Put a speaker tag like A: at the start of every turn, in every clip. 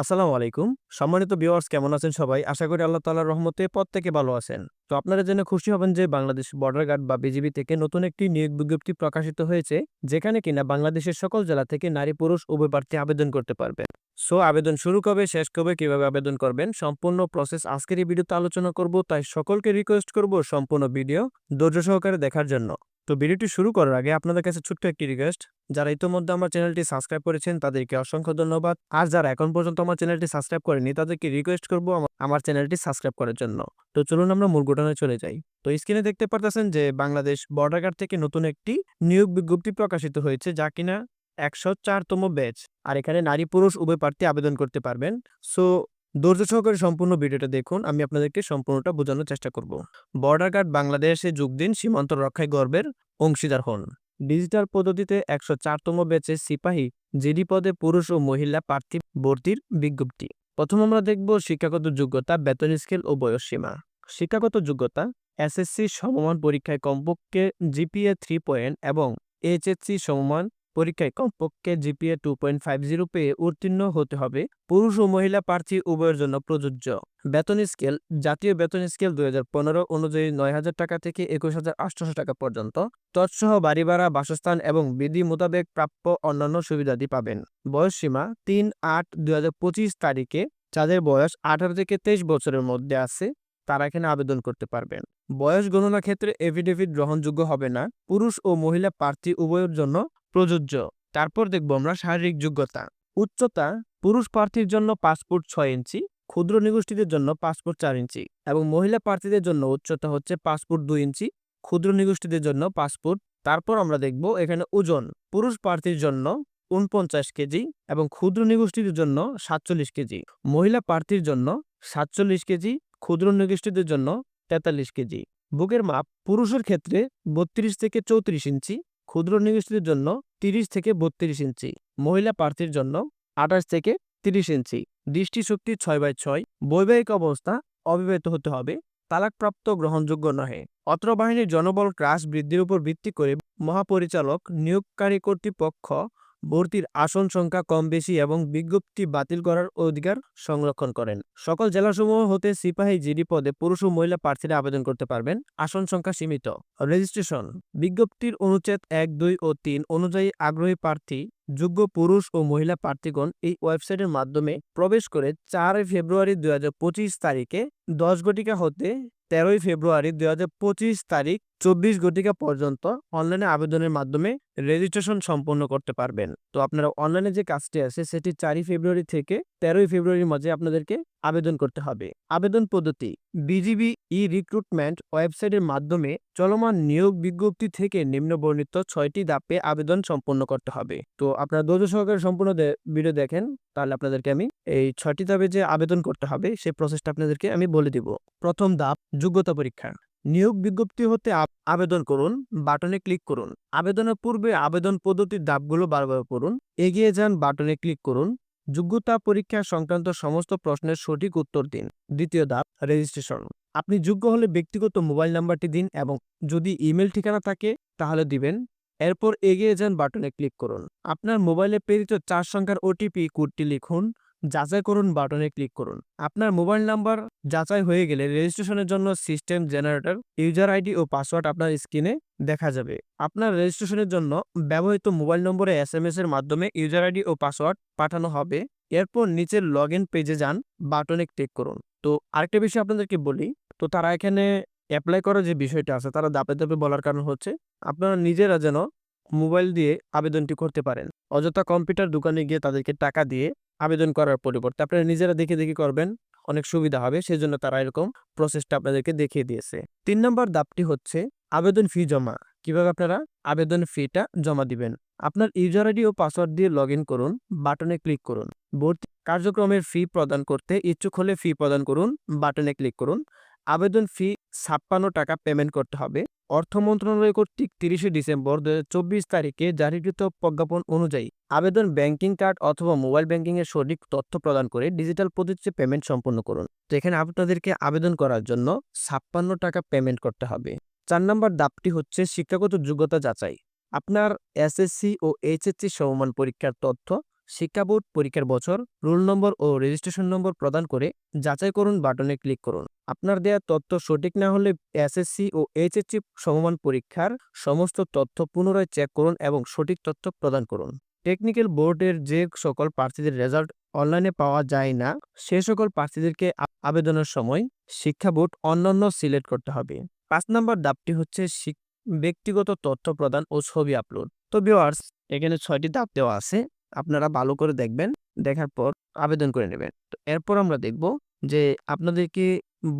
A: আসসালামু আলাইকুম। সম্মানিত ভিউয়ার্স, কেমন আছেন সবাই? আশা করি আল্লাহ তাআলার রহমতে প্রত্যেকে ভালো আছেন। তো আপনারা জেনে খুশি হবেন যে বাংলাদেশ বর্ডার গার্ড বা বিজিবি থেকে নতুন একটি নিয়োগ বিজ্ঞপ্তি প্রকাশিত হয়েছে, যেখানে কিনা বাংলাদেশের সকল জেলা থেকে নারী পুরুষ উভয় প্রার্থী আবেদন করতে পারবে সো আবেদন শুরু কবে, শেষ কবে, কীভাবে আবেদন করবেন, সম্পূর্ণ প্রসেস আজকের এই ভিডিওতে আলোচনা করব, তাই সকলকে রিকোয়েস্ট করব সম্পূর্ণ ভিডিও ধৈর্য সহকারে দেখার জন্য। তো ভিডিওটি শুরু করার আগে আপনাদের কাছে ছোট্ট একটি রিকোয়েস্ট। যারা ইতোমধ্যে আমার চ্যানেলটি সাবস্ক্রাইব করেছেন, তাদেরকে অসংখ্য ধন্যবাদ। আর যারা এখন পর্যন্ত আমার চ্যানেলটি সাবস্ক্রাইব করেনি তাদেরকে রিকোয়েস্ট করব আমার চ্যানেলটি সাবস্ক্রাইব করার জন্য। তো চলুন আমরা মূল ঘটনায় চলে যাই। তো স্ক্রিনে দেখতে পারতেছেন যে বাংলাদেশ বর্ডার গার্ড থেকে নতুন একটি নিয়োগ বিজ্ঞপ্তি প্রকাশিত হয়েছে, যা কিনা একশো চারতম ব্যাচ আর এখানে নারী পুরুষ উভয় প্রার্থী আবেদন করতে পারবেন। সো ধৈর্য সহকারে সম্পূর্ণ ভিডিওটা দেখুন, আমি আপনাদেরকে সম্পূর্ণটা বোঝানোর চেষ্টা করব। বর্ডার গার্ড বাংলাদেশে যোগ দিন সীমান্ত রক্ষায় গর্বের অংশীদার হন। ডিজিটাল পদ্ধতিতে একশো চারতম ব্যাচে সিপাহী, জিডি পদে পুরুষ ও মহিলা প্রার্থী ভর্তির বিজ্ঞপ্তি। প্রথম আমরা দেখব শিক্ষাগত যোগ্যতা, বেতন স্কেল ও বয়স সীমা। শিক্ষাগত যোগ্যতা, এসএসসি সমমান পরীক্ষায় কমপক্ষে জিপিএ থ্রি পয়েন্ট এবং এইচএসসি সমমান পরীক্ষায় কমপক্ষে GPA two point five zero পেয়ে উত্তীর্ণ হতে হবে। পুরুষ ও মহিলা প্রার্থী উভয়ের জন্য প্রযোজ্য। বেতন স্কেল, জাতীয় বেতন স্কেল দুই হাজার পনেরো অনুযায়ী নয় হাজার টাকা থেকে একুশ হাজার আটশোশো টাকা পর্যন্ত। তৎসহ বাড়ি ভাড়া, বাসস্থান এবং বিধি মোতাবেক প্রাপ্য অন্যান্য সুবিধাদি পাবেন। বয়স সীমা তিন আট দুই তারিখে। যাদের বয়স আঠারো থেকে তেইশ বছরের মধ্যে আছে, তারা এখানে আবেদন করতে পারবেন। বয়স গণনা ক্ষেত্রে এফিডেভিট গ্রহণযোগ্য হবে না। পুরুষ ও মহিলা প্রার্থী উভয়ের জন্য প্রযোজ্য। তারপর দেখব আমরা শারীরিক যোগ্যতা। উচ্চতা, পুরুষ প্রার্থীর জন্য পাসপোর্ট ছয় ইঞ্চি, ক্ষুদ্র নিগোষ্ঠীদের জন্য পাসপোর্ট চার ইঞ্চি এবং মহিলা প্রার্থীদের জন্য উচ্চতা হচ্ছে পাসপোর্ট দুই ইঞ্চি, ক্ষুদ্র নিগোষ্ঠীদের জন্য পাসপোর্ট তারপর আমরা দেখব এখানে ওজন। পুরুষ প্রার্থীর জন্য উনপঞ্চাশ কেজি এবং ক্ষুদ্র নিগোষ্ঠীদের জন্য সাতচল্লিশ কেজি, মহিলা প্রার্থীর জন্য সাতচল্লিশ কেজি, ক্ষুদ্র নিগোষ্ঠীদের জন্য তেতাল্লিশ কেজি। বুকের মাপ, পুরুষের ক্ষেত্রে বত্রিশ থেকে চৌত্রিশ ইঞ্চি ক্ষুদ্র নিবেশদের জন্য তিরিশ থেকে বত্রিশ ইঞ্চি, মহিলা প্রার্থীর জন্য আঠাশ থেকে তিরিশ ইঞ্চি। দৃষ্টিশক্তি ছয় বাই ছয়, বৈবাহিক অবস্থা অবিবাহিত হতে হবে, তালাকপ্রাপ্ত গ্রহণযোগ্য নহে। অত্র বাহিনীর জনবল ক্রাস বৃদ্ধির উপর ভিত্তি করে মহাপরিচালক নিয়োগকারী কর্তৃপক্ষ ভর্তির আসন সংখ্যা কম বেশি এবং বিজ্ঞপ্তি বাতিল করার অধিকার সংরক্ষণ করেন। সকল জেলাসমূহ হতে সিপাহী জিডি পদে পুরুষ ও মহিলা প্রার্থীরা আবেদন করতে পারবেন। আসন সংখ্যা সীমিত। রেজিস্ট্রেশন। বিজ্ঞপ্তির অনুচ্ছেদ এক, দুই ও তিন অনুযায়ী আগ্রহী প্রার্থী যোগ্য পুরুষ ও মহিলা প্রার্থীগণ এই ওয়েবসাইটের মাধ্যমে প্রবেশ করে চার ফেব্রুয়ারি দুই তারিখে দশ ঘটিকা হতে তেরোই ফেব্রুয়ারি দুই হাজার পঁচিশ তারিখ চব্বিশ ঘটিকা পর্যন্ত অনলাইনে আবেদনের মাধ্যমে রেজিস্ট্রেশন সম্পন্ন করতে পারবেন। তো আপনারা অনলাইনে যে কাজটি আছে সেটি চারই ফেব্রুয়ারি থেকে তেরোই ফেব্রুয়ারির মাঝে আপনাদেরকে আবেদন করতে হবে। আবেদন পদ্ধতি, বিজিবি ই রিক্রুটমেন্ট ওয়েবসাইটের মাধ্যমে চলমান নিয়োগ বিজ্ঞপ্তি থেকে নিম্নবর্ণিত ছয়টি ধাপে আবেদন সম্পন্ন করতে হবে। তো আপনারা ধৈর্য সহকারে সম্পূর্ণ ভিডিও দেখেন, তাহলে আপনাদেরকে আমি এই ছয়টি ধাপে যে আবেদন করতে হবে, সেই প্রসেসটা আপনাদেরকে আমি বলে দিব। প্রথম ধাপ, যোগ্যতা পরীক্ষা। নিয়োগ বিজ্ঞপ্তি হতে আবেদন করুন, বাটনে ক্লিক করুন। আবেদনের পূর্বে আবেদন পদ্ধতির ধাপগুলো বারবার করুন এগিয়ে যান, বাটনে ক্লিক করুন। যোগ্যতা পরীক্ষা সংক্রান্ত সমস্ত প্রশ্নের সঠিক উত্তর দিন। দ্বিতীয় ধাপ রেজিস্ট্রেশন আপনি যোগ্য হলে ব্যক্তিগত মোবাইল নাম্বারটি দিন এবং যদি ইমেল ঠিকানা থাকে, তাহলে দিবেন। এরপর এগিয়ে যান বাটনে ক্লিক করুন। আপনার মোবাইলে প্রেরিত চার সংখ্যার ওটিপি কোডটি লিখুন। যাচাই করুন বাটনে ক্লিক করুন। আপনার মোবাইল নাম্বার যাচাই হয়ে গেলে রেজিস্ট্রেশনের জন্য সিস্টেম জেনারেটর, ইউজার আইডি ও পাসওয়ার্ড আপনার স্ক্রিনে দেখা যাবে। আপনার রেজিস্ট্রেশনের জন্য ব্যবহৃত মোবাইল নম্বরে এস এম এস এর মাধ্যমে ইউজার আইডি ও পাসওয়ার্ড পাঠানো হবে। এরপর নিচের লগ ইন পেজে যান, বাটনে ক্লিক করুন। তো আরেকটা বিষয় আপনাদেরকে বলি, তো তারা এখানে অ্যাপ্লাই করার যে বিষয়টা আছে, তারা দাপে দাপে বলার কারণ হচ্ছে, আপনারা নিজেরা যেন মোবাইল দিয়ে আবেদনটি করতে পারেন। অযথা কম্পিউটার দোকানে গিয়ে তাদেরকে টাকা দিয়ে আবেদন করার পরিবর্তে আপনারা নিজেরা দেখে দেখে করবেন, অনেক সুবিধা হবে। সেজন্য তারা এরকম প্রসেসটা আপনাদেরকে দেখিয়ে দিয়েছে। তিন নম্বর দাপটি হচ্ছে আবেদন ফি জমা। কীভাবে আপনারা আবেদন ফিটা জমা দিবেন? আপনার ইউজার আইডি ও পাসওয়ার্ড দিয়ে লগ করুন বাটনে ক্লিক করুন। ভর্তি কার্যক্রমের ফি প্রদান করতে ইচ্ছুক হলে ফি প্রদান করুন বাটনে ক্লিক করুন। আবেদন ফি ছাপ্পান্ন টাকা পেমেন্ট করতে হবে। অর্থ মন্ত্রণালয় কর্তৃক তিরিশে ডিসেম্বর দু হাজার চব্বিশ তারিখে জারিকৃত প্রজ্ঞাপন অনুযায়ী আবেদন ব্যাংকিং কার্ড অথবা মোবাইল ব্যাংকিং এর সঠিক তথ্য প্রদান করে ডিজিটাল পদ্ধতিতে পেমেন্ট সম্পন্ন করুন। তো এখানে আপনাদেরকে আবেদন করার জন্য ছাপ্পান্ন টাকা পেমেন্ট করতে হবে। চার নম্বর দাপটি হচ্ছে শিক্ষাগত যোগ্যতা যাচাই। আপনার এসএসসি ও এইচএসসি সমমান পরীক্ষার তথ্য, শিক্ষা বোর্ড পরীক্ষার বছর, রোল নম্বর ও রেজিস্ট্রেশন নম্বর প্রদান করে যাচাই করুন বাটনে ক্লিক করুন। আপনার দেয়া তথ্য সঠিক না হলে এসএসসি ও এইচএসসি সমমান পরীক্ষার সমস্ত তথ্য পুনরায় চেক করুন এবং সঠিক তথ্য প্রদান করুন। টেকনিক্যাল বোর্ডের যে সকল প্রার্থীদের রেজাল্ট অনলাইনে পাওয়া যায় না, সে সকল প্রার্থীদেরকে আবেদনের সময় শিক্ষা বোর্ড অন্যান্য সিলেক্ট করতে হবে। পাঁচ নম্বর ধাপটি হচ্ছে ব্যক্তিগত তথ্য প্রদান ও ছবি আপলোড। তো ভিউয়ার্স এখানে ছয়টি ধাপ দেওয়া আছে। আপনারা ভালো করে দেখবেন, দেখার পর আবেদন করে নেবেন। তো এরপর আমরা দেখব যে আপনাদেরকে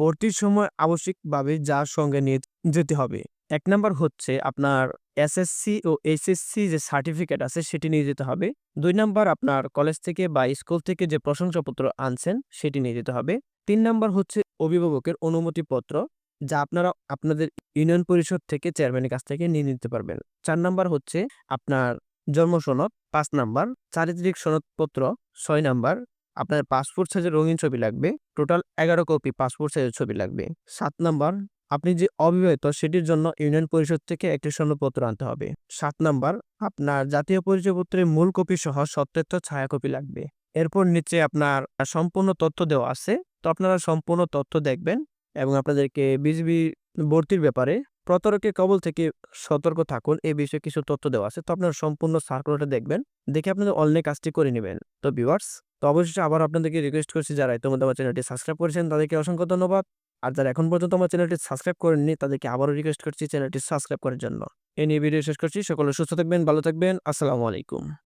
A: ভর্তির সময় আবশ্যিকভাবে যার সঙ্গে নিয়ে যেতে হবে। এক নাম্বার হচ্ছে আপনার এসএসসি ও এইচএসসি যে সার্টিফিকেট আছে সেটি নিয়ে যেতে হবে। দুই নাম্বার আপনার কলেজ থেকে বা স্কুল থেকে যে প্রশংসাপত্র আনছেন সেটি নিয়ে যেতে হবে। তিন নাম্বার হচ্ছে অভিভাবকের অনুমতিপত্র যা আপনারা আপনাদের ইউনিয়ন পরিষদ থেকে চেয়ারম্যানের কাছ থেকে নিয়ে নিতে পারবেন। চার নাম্বার হচ্ছে আপনার জন্ম সনদ, পাঁচ নাম্বার চারিত্রিক সনদপত্র, ছয় নাম্বার আপনার পাসপোর্ট সাইজের রঙিন ছবি লাগবে টোটাল এগারো কপি পাসপোর্ট সাইজের ছবি লাগবে। সাত নাম্বার আপনি যে অবিবাহিত সেটির জন্য ইউনিয়ন পরিষদ থেকে একটি সনদপত্র আনতে হবে। সাত নাম্বার, আপনার জাতীয় পরিচয়পত্রের মূল কপি সহ সত্যায়িত ছায়া কপি লাগবে। এরপর নিচে আপনার সম্পূর্ণ তথ্য দেওয়া আছে। তো আপনারা সম্পূর্ণ তথ্য দেখবেন এবং আপনাদেরকে বিজিবি ভর্তির ব্যাপারে প্রতারকের কবল থেকে সতর্ক থাকুন এই বিষয়ে কিছু তথ্য দেওয়া আছে। তো আপনারা সম্পূর্ণ সার্কুলারটা দেখবেন, দেখে আপনাদের অনলাইন কাজটি করে নেবেন। তো ভিউয়ার্স তো অবশ্যই আবার আপনাদেরকে রিকোয়েস্ট করছি, যারা ইতিমধ্যে আমার চ্যানেলটি সাবস্ক্রাইব করেছেন, তাদেরকে অসংখ্য ধন্যবাদ। আর যারা এখন পর্যন্ত আমার চ্যানেলটি সাবস্ক্রাইব করেননি, তাদেরকে আবারও রিকোয়েস্ট করছি চ্যানেলটি সাবস্ক্রাইব করার জন্য। এই নিয়ে ভিডিও শেষ করছি, সকলে সুস্থ থাকবেন, ভালো থাকবেন, আসসালামু আলাইকুম।